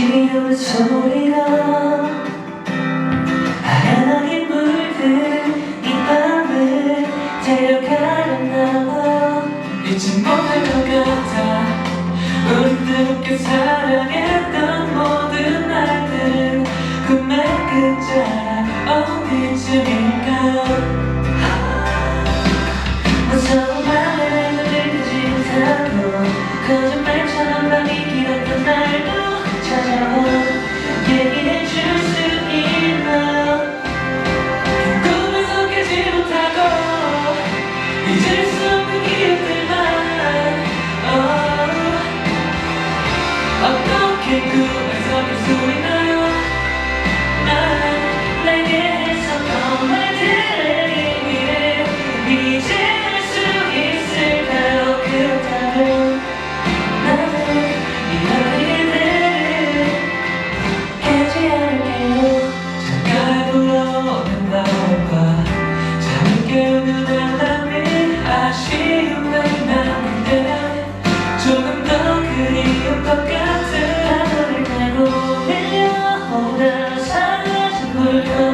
물소리가 하얀하게 물든 이 밤을 데려가려나 봐 잊지 못할 것 같아 우리 뜨겁게 사랑했던 모든 어떻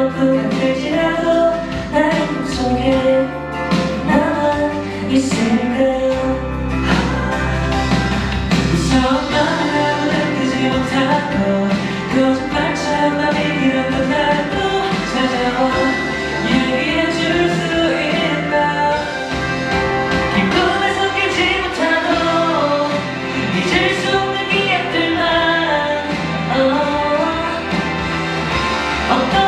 물거품 같을지라도 나의 꿈속에 나만 있을까요 무서운 마음을 느끼지 못하고 거짓말처럼 맘이 길었던 날도 찾아와 얘기해줄 수 있나 기쁨에서 깨지 못하고 잊을 수 없는 기억들만. 어, 어떻